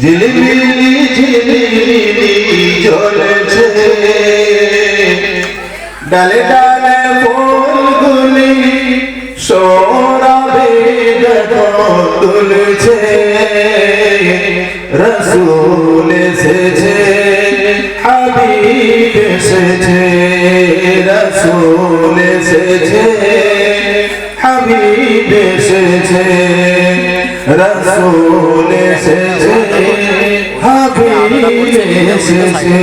ঝিলিমিলি ঝিলিমিলি জ্বলছে। ডালে ডালে ফুলগুলি দেখো তুলছে। রসুল এসেছে। রসুল এসেছে হাবিব এসেছে।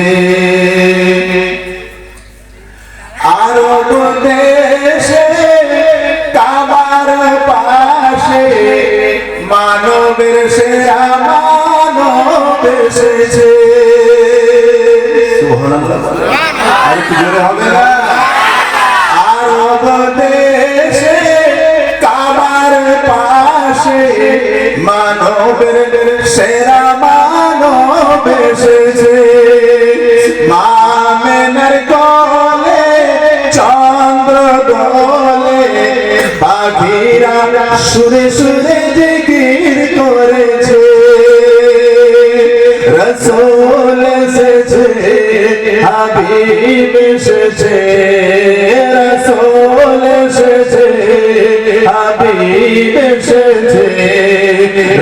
আরব দেশে কাবার পাশে মানবের সেরা মানব এসেছে। আর কি জোরে হবে না? আরব মানবের সেরা মানব এসেছে মামেনের কলে, চন্দ্র দলে পাখিরা সুরে সুরে জিকির করেছে। রসোল এসেছে, হাবিব এসেছে।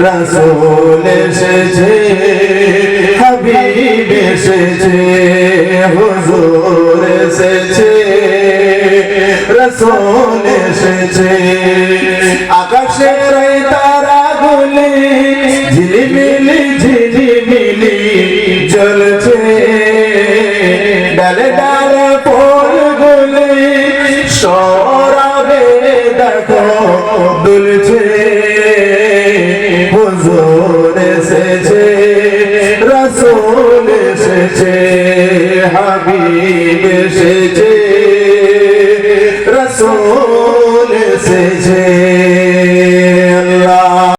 রসোল এসেছে, হাবিব এসেছে, হুজুর এসেছে, রসোল এসেছে। আকাশের এই তারাগুলি ঝিলিমিলি ঝিলিমিলি জ্বলছে। ডালে ডালে ফুলগুলি সরাবে দেখো দুলছে। হুজুর এসেছে রসুল এসেছে হাবিব এসেছে।